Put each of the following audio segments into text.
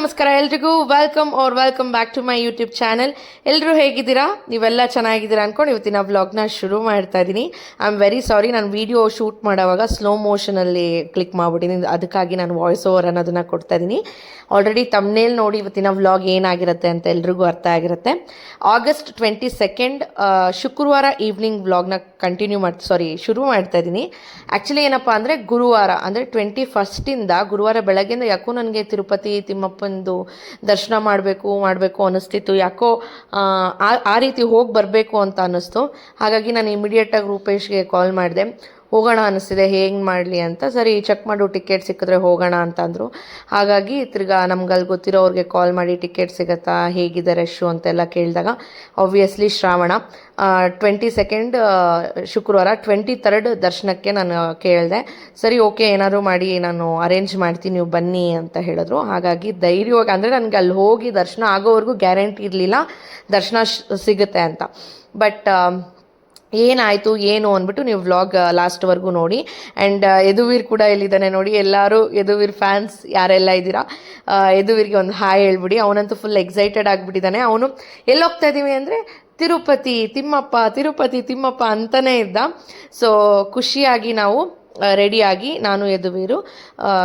ನಮಸ್ಕಾರ ಎಲ್ರಿಗೂ. Welcome are welcome back to my YouTube channel ಎಲ್ಲರೂ ಹೇಗಿದ್ದೀರಾ? ನೀವೆಲ್ಲ ಚೆನ್ನಾಗಿದ್ದೀರಾ ಅನ್ಕೊಂಡು ಇವತ್ತಿನ ವ್ಲಾಗ್ನ ಶುರು ಮಾಡ್ತಾ ಇದ್ದೀನಿ. ಐ ಆಮ್ ವೆರಿ ಸಾರಿ ನಾನು ವಿಡಿಯೋ ಶೂಟ್ ಮಾಡೋವಾಗ ಸ್ಲೋ ಮೋಷನಲ್ಲಿ ಕ್ಲಿಕ್ ಮಾಡ್ಬಿಟ್ಟಿನಿ ಅದಕ್ಕಾಗಿ ನಾನು ವಾಯ್ಸ್ ಓವರ್ ಅನ್ನೋದನ್ನು ಕೊಡ್ತಾ ಇದ್ದೀನಿ. ಆಲ್ರೆಡಿ ತಮ್ಮನೇಲಿ ನೋಡಿ ಇವತ್ತಿನ ವ್ಲಾಗ್ ಏನಾಗಿರುತ್ತೆ ಅಂತ ಎಲ್ರಿಗೂ ಅರ್ಥ ಆಗಿರುತ್ತೆ. ಆಗಸ್ಟ್ ಟ್ವೆಂಟಿ ಸೆಕೆಂಡ್ ಶುಕ್ರವಾರ ಈವ್ನಿಂಗ್ ವ್ಲಾಗ್ನ ಕಂಟಿನ್ಯೂ ಮಾಡಿ ಸಾರಿ ಶುರು ಮಾಡ್ತಾ ಇದ್ದೀನಿ. ಆ್ಯಕ್ಚುಲಿ ಏನಪ್ಪ ಅಂದರೆ ಗುರುವಾರ, ಅಂದರೆ ಟ್ವೆಂಟಿ ಫಸ್ಟಿಂದ ಗುರುವಾರ ಬೆಳಗ್ಗೆಯಿಂದ ಯಾಕೋ ನನಗೆ ತಿರುಪತಿ ತಿಮ್ಮಪ್ಪಂದು ದರ್ಶನ ಮಾಡಬೇಕು ಮಾಡಬೇಕು ಅನ್ನಿಸ್ತಿತ್ತು. ಯಾಕೋ, ಆ ರೀತಿ ಹೋಗಿ ಬರಬೇಕು ಅಂತ ಅನ್ನಿಸ್ತು. ಹಾಗಾಗಿ ನಾನು ಇಮಿಡಿಯೇಟಾಗಿ ರೂಪೇಶ್ಗೆ ಕಾಲ್ ಮಾಡಿದೆ. ಹೋಗೋಣ ಅನ್ನಿಸ್ತಿದೆ ಹೇಗೆ ಮಾಡಲಿ ಅಂತ. ಸರಿ ಚೆಕ್ ಮಾಡು ಟಿಕೆಟ್ ಸಿಕ್ಕಿದ್ರೆ ಹೋಗೋಣ ಅಂತ ಅಂದರು ಹಾಗಾಗಿ ತಿರ್ಗಾ ನಮ್ಗೆ ಅಲ್ಲಿ ಗೊತ್ತಿರೋರಿಗೆ ಕಾಲ್ ಮಾಡಿ ಟಿಕೆಟ್ ಸಿಗುತ್ತಾ, ಹೇಗಿದೆ ರಶ್ಶು ಅಂತೆಲ್ಲ ಕೇಳಿದಾಗ ಆಬ್ವಿಯಸ್ಲಿ ಶ್ರಾವಣ ಟ್ವೆಂಟಿ ಸೆಕೆಂಡ್ ಶುಕ್ರವಾರ ಟ್ವೆಂಟಿ ತರ್ಡ್ ದರ್ಶನಕ್ಕೆ ನಾನು ಕೇಳಿದೆ. ಸರಿ ಓಕೆ ಏನಾದರೂ ಮಾಡಿ, ನಾನು ಅರೇಂಜ್ ಮಾಡ್ತೀನಿ, ನೀವು ಬನ್ನಿ ಅಂತ ಹೇಳಿದ್ರು. ಹಾಗಾಗಿ ಧೈರ್ಯವಾಗಿ, ಅಂದರೆ ನನಗೆ ಅಲ್ಲಿ ಹೋಗಿ ದರ್ಶನ ಆಗೋವರೆಗೂ ಗ್ಯಾರಂಟಿ ಇರಲಿಲ್ಲ, ದರ್ಶನ ಸಿಗುತ್ತೆ ಅಂತ. ಬಟ್ ಏನಾಯಿತು, ಏನು ಅಂದ್ಬಿಟ್ಟು ನೀವು ವ್ಲಾಗ್ ಲಾಸ್ಟ್ವರೆಗೂ ನೋಡಿ. ಆ್ಯಂಡ್ ಯದುವೀರ್ ಕೂಡ ಇಲ್ಲಿದ್ದಾನೆ ನೋಡಿ, ಎಲ್ಲರೂ ಯದುವೀರ್ ಫ್ಯಾನ್ಸ್ ಯಾರೆಲ್ಲ ಇದ್ದೀರಾ ಯದುವೀರ್ಗೆ ಒಂದು ಹಾಯ್ ಹೇಳ್ಬಿಡಿ. ಅವನಂತೂ ಫುಲ್ ಎಕ್ಸೈಟೆಡ್ ಆಗಿಬಿಟ್ಟಿದ್ದಾನೆ. ಅವನು ಎಲ್ಲೋಗ್ತಾ ಇದ್ದೀವಿ ಅಂದರೆ ತಿರುಪತಿ, ತಿಮ್ಮಪ್ಪ ತಿರುಪತಿ ತಿಮ್ಮಪ್ಪ ಅಂತಲೇ ಇದ್ದ. ಸೊ ಖುಷಿಯಾಗಿ ನಾವು ರೆಡಿಯಾಗಿ ನಾನು ಯದುವೀರು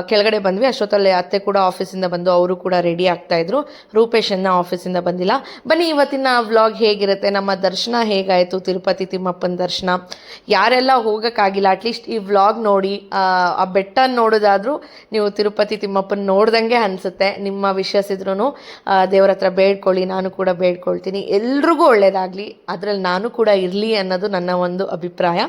ಕೆಳಗಡೆ ಬಂದ್ವಿ. ಅಷ್ಟೊತ್ತಲ್ಲಿ ಅತ್ತೆ ಕೂಡ ಆಫೀಸಿಂದ ಬಂದು ಅವರು ಕೂಡ ರೆಡಿ ಆಗ್ತಾಯಿದ್ರು ರೂಪೇಶ್ ಅನ್ನ ಆಫೀಸಿಂದ ಬಂದಿಲ್ಲ. ಬನ್ನಿ ಇವತ್ತಿನ ವ್ಲಾಗ್ ಹೇಗಿರುತ್ತೆ? ನಮ್ಮ ದರ್ಶನ ಹೇಗಾಯಿತು? ತಿರುಪತಿ ತಿಮ್ಮಪ್ಪನ ದರ್ಶನ? ಯಾರೆಲ್ಲ ಹೋಗೋಕ್ಕಾಗಿಲ್ಲ? ಅಟ್ಲೀಸ್ಟ್ ಈ ವ್ಲಾಗ್ ನೋಡಿ ಆ, ಬೆಟ್ಟ ನೋಡೋದಾದರೂ ನೀವು ತಿರುಪತಿ ತಿಮ್ಮಪ್ಪನ ನೋಡ್ದಂಗೆ ಅನಿಸುತ್ತೆ. ನಿಮ್ಮ ವಿಶಸ್ ಇದ್ರೂ ದೇವ್ರ ಹತ್ರ ಬೇಡ್ಕೊಳ್ಳಿ ನಾನು ಕೂಡ ಬೇಡ್ಕೊಳ್ತೀನಿ. ಎಲ್ರಿಗೂ ಒಳ್ಳೆಯದಾಗಲಿ ಅದರಲ್ಲಿ ನಾನು ಕೂಡ ಇರಲಿ ಅನ್ನೋದು ನನ್ನ ಒಂದು ಅಭಿಪ್ರಾಯ.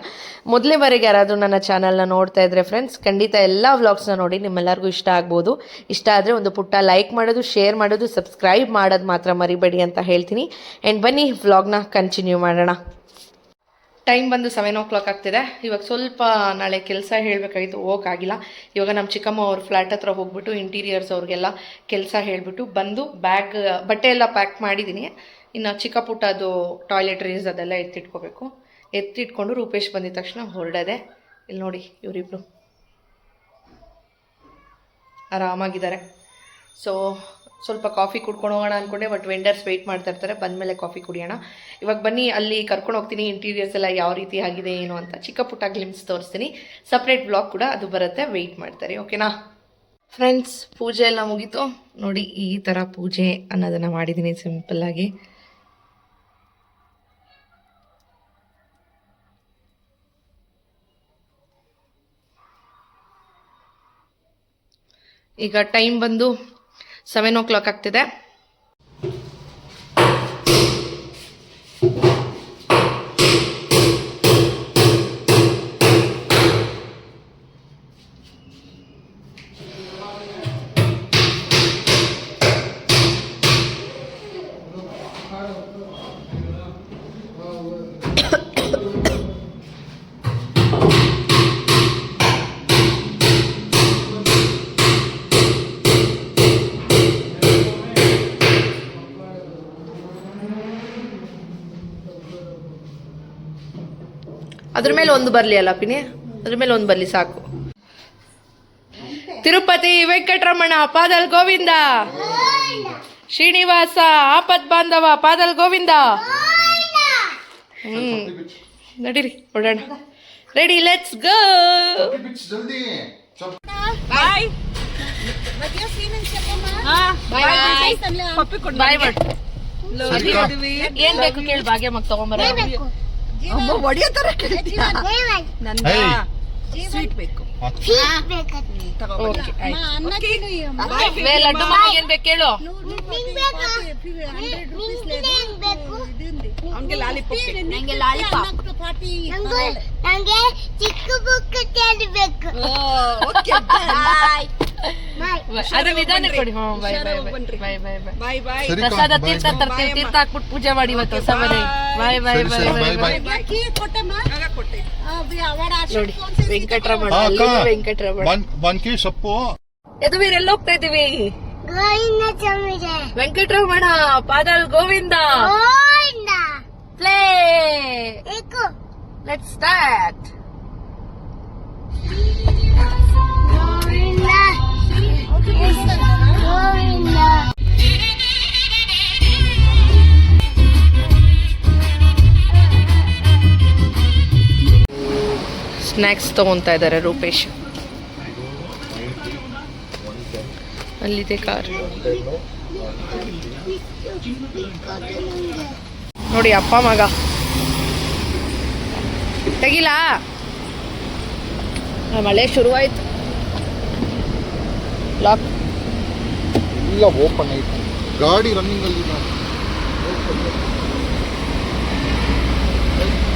ಮೊದಲೇ ಯಾರಾದರೂ ನನ್ನ ಚಾನಲ್ನ ನೋಡ್ತಾ ಇದ್ರೆ ಫ್ರೆಂಡ್ಸ್ ಖಂಡಿತ ಎಲ್ಲ ವ್ಲಾಗ್ಸ್ನ ನೋಡಿ ನಿಮ್ಮೆಲ್ಲರಿಗೂ ಇಷ್ಟ ಆಗ್ಬೋದು. ಇಷ್ಟ ಆದರೆ ಒಂದು ಪುಟ್ಟ ಲೈಕ್ ಮಾಡೋದು ಶೇರ್ ಮಾಡೋದು ಸಬ್ಸ್ಕ್ರೈಬ್ ಮಾಡೋದು ಮಾತ್ರ ಮರಿಬೇಡಿ ಅಂತ ಹೇಳ್ತೀನಿ. ಆ್ಯಂಡ್ ಬನ್ನಿ ವ್ಲಾಗ್ನ ಕಂಟಿನ್ಯೂ ಮಾಡೋಣ. ಟೈಮ್ ಬಂದು ಸೆವೆನ್ ಓ ಕ್ಲಾಕ್ ಆಗ್ತಿದೆ. ಇವಾಗ ಸ್ವಲ್ಪ ನಾಳೆ ಕೆಲಸ ಹೇಳಬೇಕಾಗಿತ್ತು ಹೋಗೋಕ್ಕಾಗಿಲ್ಲ ಇವಾಗ ನಮ್ಮ ಚಿಕ್ಕಮ್ಮ ಅವ್ರ ಫ್ಲ್ಯಾಟ್ ಹತ್ರ ಹೋಗ್ಬಿಟ್ಟು ಇಂಟೀರಿಯರ್ಸ್ ಅವ್ರಿಗೆಲ್ಲ ಕೆಲಸ ಹೇಳಿಬಿಟ್ಟು ಬಂದು ಬ್ಯಾಗ್ ಬಟ್ಟೆ ಎಲ್ಲ ಪ್ಯಾಕ್ ಮಾಡಿದ್ದೀನಿ ಇನ್ನು ಚಿಕ್ಕ ಪುಟ್ಟದು ಟಾಯ್ಲೆಟ್ರೀಸ್ ಅದೆಲ್ಲ ಎತ್ತಿಟ್ಕೋಬೇಕು. ಎತ್ತಿಟ್ಕೊಂಡು ರೂಪೇಶ್ ಬಂದಿದ ತಕ್ಷಣ ಹೊರಡದೆ ಇಲ್ಲಿ ನೋಡಿ ಇವರಿಬ್ರು. ಆರಾಮಾಗಿದ್ದಾರೆ. ಸೊ ಸ್ವಲ್ಪ ಕಾಫಿ ಕುಡ್ಕೊಂಡು ಹೋಗೋಣ ಅಂದ್ಕೊಂಡೆ ಬಟ್ ವೆಂಡರ್ಸ್ ವೆಯ್ಟ್ ಮಾಡ್ತಾ ಇರ್ತಾರೆ. ಬಂದಮೇಲೆ ಕಾಫಿ ಕುಡಿಯೋಣ. ಇವಾಗ ಬನ್ನಿ, ಅಲ್ಲಿ ಕರ್ಕೊಂಡು ಹೋಗ್ತೀನಿ. ಇಂಟೀರಿಯರ್ಸ್ ಎಲ್ಲ ಯಾವ ರೀತಿ ಆಗಿದೆ, ಏನು ಅಂತ. ಚಿಕ್ಕ ಪುಟ್ಟ ಗ್ಲಿಮ್ಸ್ ತೋರಿಸ್ತೀನಿ. ಸಪ್ರೇಟ್ ಬ್ಲಾಗ್ ಕೂಡ ಅದು ಬರುತ್ತೆ. ವೆಯ್ಟ್ ಮಾಡ್ತಾರೆ. ಓಕೆನಾ ಫ್ರೆಂಡ್ಸ್ ಪೂಜೆ ಎಲ್ಲ ಮುಗೀತು. ನೋಡಿ ಈ ಥರ ಪೂಜೆ ಅನ್ನೋದನ್ನು ಮಾಡಿದ್ದೀನಿ ಸಿಂಪಲ್ಲಾಗಿ ಈಗ ಟೈಮ್ ಬಂದು ಸೆವೆನ್ ಓ ಕ್ಲಾಕ್ ಆಗ್ತಿದೆ. ಅದ್ರ ಮೇಲೆ ಒಂದು ಬರಲಿ ಅಲ್ಲ ಪಿನಿ? ಅದ್ರ ಮೇಲೆ ಒಂದು ಬರಲಿ ಸಾಕು. ತಿರುಪತಿ ವೆಂಕಟರಮಣ ಪಾದಲ್ ಗೋವಿಂದ. ಶ್ರೀನಿವಾಸ ಆಪತ್ ಬಾಂಧವ ಪಾದಲ್ ಗೋವಿಂದ. ಹ್ಮ್. ನಡೀರಿ ನೋಡೋಣ ರೆಡಿ ಲೆಟ್ಸ್ ಗೋ ಜಲ್ದಿ ಬಾಯ್ ಏನ್ ಬೇಕು ಕೇಳಿ ಭಾಗ್ಯ ಮಗ್ ತಗೊಂಬರ. ಸ್ವೀಟ್ ಬೇಕು. ಓಕೆ ಲಡ್ಡು ಮಗ ಏನ್ ಬೇಕು. ಕೇಳು ಅವ್ನಿಗೆ ಲಾಲಿಪಾಪ್ ನಂಗೆ ಲಾಲಿಪಾಪ್. ನಂಗೆ ಚಿಕ್ಕ ಬುಕ್ ಕೇಳಬೇಕು. Okay bye. ನಿಧಾನ ಕೊಡಿ. ಹ್ಞೂ ಬಾಯ್ ಬಾಯ್ ಸರಿ ಪ್ರಸಾದ ತೀರ್ಥ. ತರ್ತೀವಿ ತೀರ್ಥ ಹಾಕ್ಬಿಟ್ಟು ಪೂಜೆ ಮಾಡಿ ಇವತ್ತು ಹೊಸ ಮನೆ ಬಾಯ್ ಬಾಯ್ ಬಾಯ್ ನೋಡಿ ವೆಂಕಟರಮಣ ಅಲ್ಲಿ ವೆಂಕಟರಮಣ ಸೊಪ್ಪು. ಯದುವೀರ್ ಎಲ್ಲ ಹೋಗ್ತಾ ಇದೀವಿ? Venkataramana ಪಾದಲ್ Govinda. Govinda. Play let let's start snacks ತೊಗೊತಾ ಇದ್ದಾರೆ ರೂಪೇಶ್. ಅಲ್ಲಿದೆ ಕಾರ್. ನೋಡಿ ಅಪ್ಪ ಮಗ. ತೆಗಿಲ? ಮಳೆ ಶುರುವಾಯ್ತು. ಲಾಕ್ ಇಲ್ಲ ಓಪನ್ ಆಯ್ತು. ಗಾಡಿ ರನ್ನಿಂಗ್ ಅಲ್ಲಿ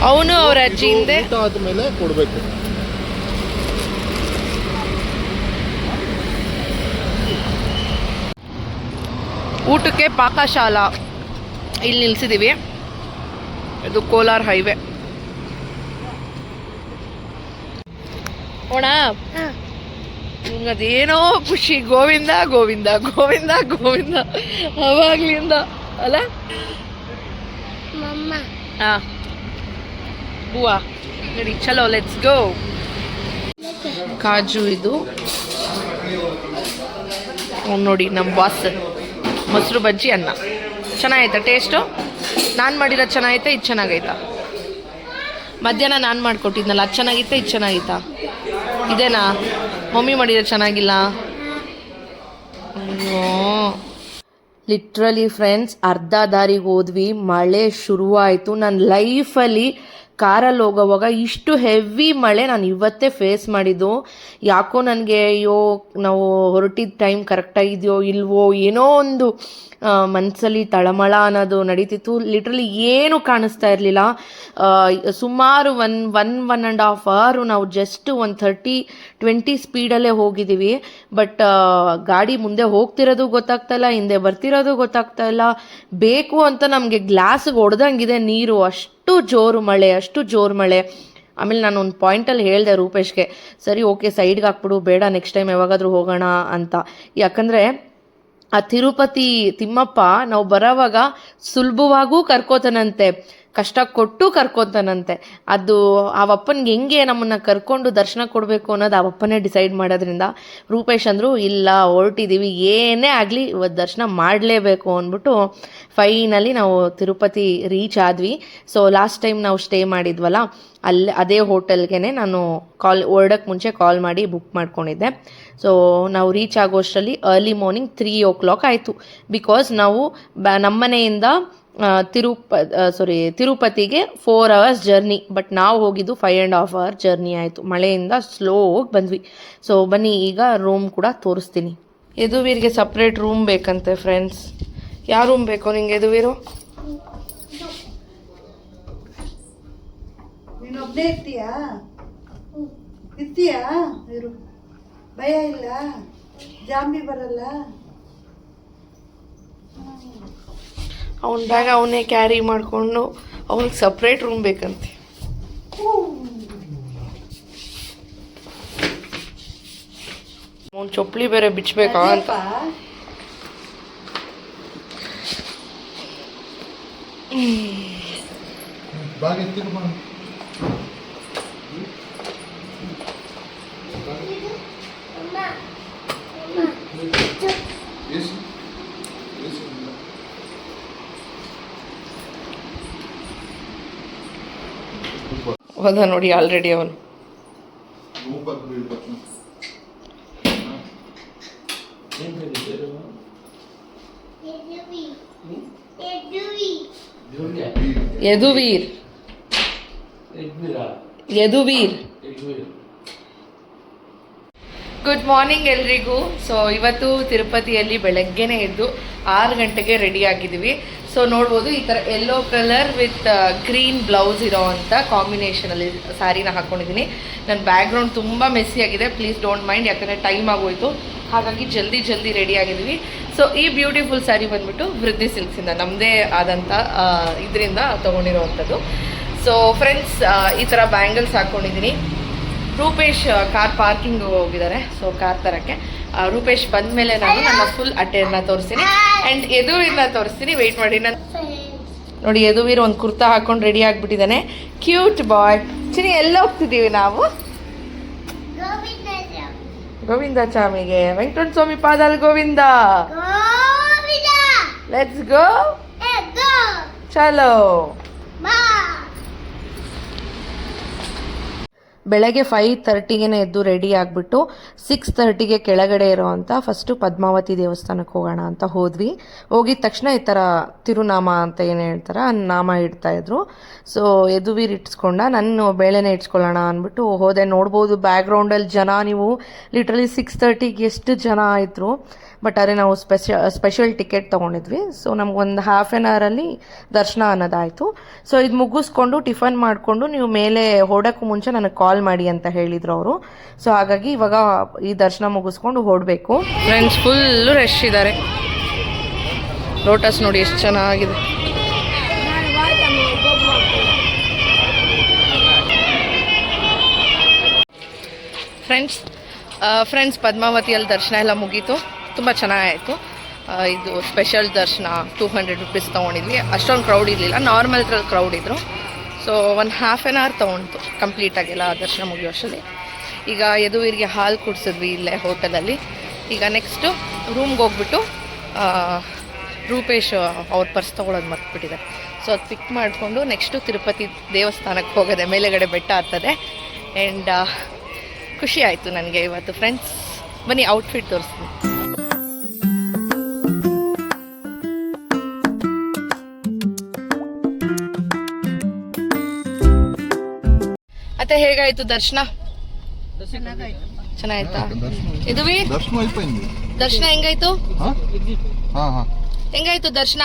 ಅವನು ಅವ್ರ ಅಜ್ಜಿ ಹಿಂದೆ. ಊಟ ಆದ್ಮೇಲೆ ಕೊಡ್ಬೇಕು. ಊಟಕ್ಕೆ ಪಾಕಶಾಲಾ. ಇಲ್ಲಿ ನಿಲ್ಸಿದ್ದೀವಿ ಇದು ಕೋಲಾರ ಹೈವೇ. ಓಣ? ಅದೇನೋ ಖುಷಿ. ಗೋವಿಂದ ಗೋವಿಂದ ಗೋವಿಂದ ಗೋವಿಂದ. ಅವಾಗ್ಲಿಂದ. ಅಲ್ಲ? ಹಾ. ಹೂವಾ ರೆಡಿ ಚಲೋ ಲೆಟ್ಸ್ ಗೋ ಕಾಜು ಇದು. ನೋಡಿ ನಮ್ಮ ಬಾಸ್ ಮೊಸರು ಬಜ್ಜಿ ಅನ್ನ. ಚೆನ್ನಾಗೈತಾ ಟೇಸ್ಟು ನಾನು ಮಾಡಿರೋ ಚೆನ್ನಾಗೈತಾ ಇದು ಚೆನ್ನಾಗೈತಾ? ಮಧ್ಯಾಹ್ನ ನಾನು ಮಾಡಿಕೊಟ್ಟಿದ್ನಲ್ಲ, ಅದು ಚೆನ್ನಾಗಿತ್ತಾ ಇದು ಚೆನ್ನಾಗಿತ್ತಾ ಇದೇನಾ? ಮಮ್ಮಿ ಮಾಡಿರೋ ಚೆನ್ನಾಗಿಲ್ಲ? ಅಯ್ಯೋ. ಲಿಟ್ರಲಿ ಫ್ರೆಂಡ್ಸ್ ಅರ್ಧ ದಾರಿಗೆ ಹೋದ್ವಿ. ಮಳೆ ಶುರುವಾಯಿತು. ನನ್ನ ಲೈಫಲ್ಲಿ ಕಾರಲ್ಲಿ ಹೋಗೋವಾಗ ಇಷ್ಟು ಹೆವಿ ಮಳೆ ನಾನು ಇವತ್ತೇ ಫೇಸ್ ಮಾಡಿದ್ದು. ಯಾಕೋ ನನಗೆ, ಅಯ್ಯೋ, ನಾವು ಹೊರಟಿದ ಟೈಮ್ ಕರೆಕ್ಟಾಗಿದೆಯೋ ಇಲ್ವೋ, ಏನೋ ಒಂದು ಮನಸ್ಸಲ್ಲಿ ತಳಮಳ ಅನ್ನೋದು ನಡೀತಿತ್ತು. ಲಿಟ್ರಲಿ ಏನು ಕಾಣಿಸ್ತಾ ಇರಲಿಲ್ಲ. ಸುಮಾರು one one one and half ಅವರು ನಾವು ಜಸ್ಟ್ ಒಂದು ಥರ್ಟಿ ಟ್ವೆಂಟಿ ಸ್ಪೀಡಲ್ಲೇ ಹೋಗಿದ್ದೀವಿ. ಬಟ್ ಗಾಡಿ ಮುಂದೆ ಹೋಗ್ತಿರೋದು ಗೊತ್ತಾಗ್ತಾ ಇಲ್ಲ, ಹಿಂದೆ ಬರ್ತಿರೋದು ಗೊತ್ತಾಗ್ತಾ ಇಲ್ಲ. ಬೇಕು ಅಂತ ನಮಗೆ ಗ್ಲಾಸ್ಗೆ ಹೊಡೆದಂಗಿದೆ ನೀರು ಅಷ್ಟು. ಜೋರು ಮಳೆ, ಅಷ್ಟು ಜೋರು ಮಳೆ. ಆಮೇಲೆ ನಾನು ಒಂದು ಪಾಯಿಂಟಲ್ಲಿ ಹೇಳಿದೆ ರೂಪೇಶ್ಗೆ, ಸರಿ ಓಕೆ ಸೈಡ್ಗೆ ಹಾಕ್ಬಿಡು, ಬೇಡ ನೆಕ್ಸ್ಟ್ ಟೈಮ್ ಯಾವಾಗಾದರೂ ಹೋಗೋಣ ಅಂತ. ಯಾಕಂದರೆ ಆ ತಿರುಪತಿ ತಿಮ್ಮಪ್ಪ ನಾವು ಬರೋವಾಗ ಸುಲಭವಾಗೂ ಕರ್ಕೋತಾನಂತೆ. ಕಷ್ಟ ಕೊಟ್ಟು ಕರ್ಕೊತಾನಂತೆ. ಅದು ಅವಪ್ಪನಿಗೆ ಹೆಂಗೆ ನಮ್ಮನ್ನು ಕರ್ಕೊಂಡು ದರ್ಶನ ಕೊಡಬೇಕು ಅನ್ನೋದು ಆ ಅಪ್ಪನೇ ಡಿಸೈಡ್ ಮಾಡೋದ್ರಿಂದ ರೂಪೇಶ್ ಅಂದರು ಇಲ್ಲ ಹೊರಟಿದ್ದೀವಿ ಏನೇ ಆಗಲಿ ಇವತ್ತು ದರ್ಶನ ಮಾಡಲೇಬೇಕು ಅಂದ್ಬಿಟ್ಟು ಫೈನಲಿ ನಾವು ತಿರುಪತಿ ರೀಚ್ ಆದ್ವಿ. ಸೊ ಲಾಸ್ಟ್ ಟೈಮ್ ನಾವು ಸ್ಟೇ ಮಾಡಿದ್ವಲ್ಲ ಅಲ್ಲಿ ಅದೇ ಹೋಟೆಲ್ಗೆ ನಾನು ಕಾಲ್ ಹೊರಡಕ್ಕೆ ಮುಂಚೆ ಕಾಲ್ ಮಾಡಿ ಬುಕ್ ಮಾಡ್ಕೊಂಡಿದ್ದೆ. ಸೊ ನಾವು ರೀಚ್ ಆಗೋಷ್ಟರಲ್ಲಿ early morning three o'clock ಆಯಿತು. ಬಿಕಾಸ್ ನಾವು ಬ ನಮ್ಮನೆಯಿಂದ ಆ, ತಿರುಪ ಸಾರಿ ತಿರುಪತಿಗೆ ಫೋರ್ ಅವರ್ಸ್ ಜರ್ನಿ ಬಟ್ ನಾವು ಹೋಗಿದ್ದು five and half hour journey ಆಯಿತು. ಮಳೆಯಿಂದ ಸ್ಲೋ ಹೋಗಿ ಬಂದ್ವಿ. ಸೊ ಬನ್ನಿ, ಈಗ ರೂಮ್ ಕೂಡ ತೋರಿಸ್ತೀನಿ. ಯದುವೀರಿಗೆ ಸಪ್ರೇಟ್ ರೂಮ್ ಬೇಕಂತೆ ಫ್ರೆಂಡ್ಸ್ ಯಾವ ರೂಮ್ ಬೇಕು ನಿಂಗೆ, ಯದುವೀರು? ಭಯ ಇಲ್ಲ? ಜಾಂಬಿ ಬರಲ್ಲ? ಅವನ ಬ್ಯಾಗ್ ಅವನೇ ಕ್ಯಾರಿ ಮಾಡಿಕೊಂಡು ಅವನಿಗೆ ಸಪ್ರೇಟ್ ರೂಮ್ ಬೇಕಂತೆ. ಅವ್ನ ಚೊಪ್ಪಲಿ ಬೇರೆ ಬಿಚ್ಚಬೇಕಾ ಅಂತ. ಅದೇಪ್ಪ, ಬ್ಯಾಗ್ ಎತ್ತಿರು ಬಾ. ಎಸ್ ಎಸ್ ಇಲ್ಲ. ಹೋದ ನೋಡಿ ಆಲ್ರೆಡಿ ಅವನು. ಯದುವೀರ್. ಯದುವೀರ್. ಗುಡ್ ಮಾರ್ನಿಂಗ್ ಎಲ್ರಿಗೂ. ಸೊ ಇವತ್ತು ತಿರುಪತಿಯಲ್ಲಿ ಬೆಳಗ್ಗೆನೇ ಎದ್ದು ಆರು ಗಂಟೆಗೆ ರೆಡಿ ಆಗಿದ್ದೀವಿ. ಸೊ ನೋಡ್ಬೋದು, ಈ ಥರ yellow colour with green blouse ಇರೋ ಅಂಥ ಕಾಂಬಿನೇಷನಲ್ಲಿ ಸ್ಯಾರಿನ ಹಾಕ್ಕೊಂಡಿದ್ದೀನಿ ನನ್ನ ಬ್ಯಾಕ್ಗ್ರೌಂಡ್ ತುಂಬ ಮೆಸ್ಸಿ ಆಗಿದೆ. ಪ್ಲೀಸ್ ಡೋಂಟ್ ಮೈಂಡ್ ಯಾಕಂದರೆ ಟೈಮ್ ಆಗೋಯಿತು. ಹಾಗಾಗಿ ಜಲ್ದಿ ಜಲ್ದಿ ರೆಡಿ ಆಗಿದ್ದೀವಿ. ಸೊ ಈ ಬ್ಯೂಟಿಫುಲ್ ಸ್ಯಾರಿ ಬಂದ್ಬಿಟ್ಟು ವೃದ್ಧಿ ಸಿಲ್ಕ್ಸಿಂದ ನಮ್ಮದೇ ಆದಂಥ ಇದರಿಂದ ತೊಗೊಂಡಿರೋವಂಥದ್ದು ಸೊ ಫ್ರೆಂಡ್ಸ್ ಈ ಥರ ಬ್ಯಾಂಗಲ್ಸ್ ಹಾಕ್ಕೊಂಡಿದ್ದೀನಿ ರೂಪೇಶ್ ಕಾರ್ ಪಾರ್ಕಿಂಗ್ ಹೋಗಿದ್ದಾರೆ ಸೊ ಕಾರ್ ತರಕ್ಕೆ. ರೂಪೇಶ್ ಬಂದ ಮೇಲೆ ನಾನು ನನ್ನ ಫುಲ್ ಅಟ್ಟೆಯನ್ನ ತೋರಿಸ್ತೀನಿ. ಆ್ಯಂಡ್ ಎದುವಿನ ತೋರಿಸ್ತೀನಿ ವೆಯ್ಟ್ ಮಾಡಿ. ನಾನು ನೋಡಿ ಯದುವೀರ್ ಒಂದು ಕುರ್ತಾ ಹಾಕೊಂಡು ರೆಡಿ ಆಗಿಬಿಟ್ಟಿದ್ದಾನೆ. ಕ್ಯೂಟ್ ಬಾಯ್ ಚಿನಿ ಎಲ್ಲ ಹೋಗ್ತಿದ್ದೀವಿ ನಾವು? ಗೋವಿಂದ ಚಾಮಿಗೆ. ವೆಂಕಟ ಸ್ವಾಮಿ ಪಾದಲ್ ಗೋವಿಂದ. ಲೆಟ್ಸ್ ಗೋ ಚಲೋ. ಬೆಳಗ್ಗೆ ಫೈವ್ ತರ್ಟಿಗೆ ಎದ್ದು ರೆಡಿ ಆಗಿಬಿಟ್ಟು ಸಿಕ್ಸ್ ತರ್ಟಿಗೆ ಕೆಳಗಡೆ ಇರೋವಂಥ ಫಸ್ಟು ಪದ್ಮಾವತಿ ದೇವಸ್ಥಾನಕ್ಕೆ ಹೋಗೋಣ ಅಂತ ಹೋದ್ವಿ. ಹೋಗಿದ ತಕ್ಷಣ ಈ ಥರ ತಿರುನಾಮ ಅಂತ ಏನು ಹೇಳ್ತಾರೆ, ನಾಮ ಇಡ್ತಾಯಿದ್ರು ಸೊ ಎದುವೀರ್ ಇಟ್ಸ್ಕೊಂಡ, ನಾನು ಬೇಳೆನೇ ಇಟ್ಸ್ಕೊಳ್ಳೋಣ ಅಂದ್ಬಿಟ್ಟು ಹೋದೆ. ನೋಡ್ಬೋದು ಬ್ಯಾಕ್ಗ್ರೌಂಡಲ್ಲಿ ಜನ ನೀವು ಲಿಟ್ರಲಿ ಸಿಕ್ಸ್ ತರ್ಟಿಗೆ ಎಷ್ಟು ಜನ ಇದ್ದರು ಬಟ್ ಅದೇ ನಾವು ಸ್ಪೆಷ ಸ್ಪೆಷಲ್ ಟಿಕೆಟ್ ತೊಗೊಂಡಿದ್ವಿ. ಸೊ ನಮಗೊಂದು ಹಾಫ್ ಆನ್ ಅವರಲ್ಲಿ ದರ್ಶನ ಅನ್ನೋದಾಯಿತು. ಸೊ ಇದು ಮುಗಿಸ್ಕೊಂಡು ಟಿಫನ್ ಮಾಡಿಕೊಂಡು ನೀವು ಮೇಲೆ ಹೊಡೋಕ್ಕೂ ಮುಂಚೆ ನನಗೆ ಕಾಲ್ ಮಾಡಿ ಅಂತ ಹೇಳಿದರು ಅವರು. ಸೊ ಹಾಗಾಗಿ ಇವಾಗ ಈ ದರ್ಶನ ಮುಗಿಸ್ಕೊಂಡು ಹೊಡಬೇಕು. ಫ್ರೆಂಡ್ಸ್ ಫುಲ್ಲು ರಶ್ ಇದ್ದಾರೆ ಲೋಟಸ್ ನೋಡಿ ಎಷ್ಟು ಚೆನ್ನಾಗಿದೆ. ಫ್ರೆಂಡ್ಸ್ ಫ್ರೆಂಡ್ಸ್ ಪದ್ಮಾವತಿಯಲ್ಲಿ ದರ್ಶನ ಎಲ್ಲ ಮುಗೀತು. ತುಂಬ ಚೆನ್ನಾಗಾಯಿತು. ಇದು ಸ್ಪೆಷಲ್ ದರ್ಶನ ಟೂ ಹಂಡ್ರೆಡ್ ರುಪೀಸ್ ತೊಗೊಂಡಿದ್ವಿ. ಅಷ್ಟೊಂದು ಕ್ರೌಡ್ ಇರಲಿಲ್ಲ. ನಾರ್ಮಲ್ ಕ್ರೌಡ್ ಇದ್ದರು so one half an hour ತೊಗೊಂಡು ಆ ದರ್ಶನ ಮುಗಿಯೋ ಅಷ್ಟರಲ್ಲಿ ಈಗ ಯದುವೀರಿಗೆ ಹಾಲು ಕುಡಿಸಿದ್ವಿ ಇಲ್ಲೇ ಹೋಟೆಲಲ್ಲಿ. ಈಗ ನೆಕ್ಸ್ಟು ರೂಮ್ಗೆ ಹೋಗ್ಬಿಟ್ಟು ರೂಪೇಶ್ ಅವ್ರ ಪರ್ಸ್ ತೊಗೊಳೋದು ಮರ್ತ್ಬಿಟ್ಟಿದ್ದಾರೆ. ಸೊ ಅದು ಪಿಕ್ ಮಾಡಿಕೊಂಡು ನೆಕ್ಸ್ಟು ತಿರುಪತಿ ದೇವಸ್ಥಾನಕ್ಕೆ ಹೋಗೋದೆ, ಮೇಲೆಗಡೆ ಬೆಟ್ಟ ಆಗ್ತದೆ ಆ್ಯಂಡ್ ಖುಷಿ ಆಯಿತು ನನಗೆ ಇವತ್ತು ಫ್ರೆಂಡ್ಸ್ ಬನ್ನಿ ಔಟ್ಫಿಟ್ ತೋರಿಸ್ತೀನಿ. ಹೇಗಾಯ್ತು ದರ್ಶನ? ಇದು ದರ್ಶನ ಹೆಂಗಾಯ್ತು? ಹೆಂಗಾಯ್ತು ದರ್ಶನ?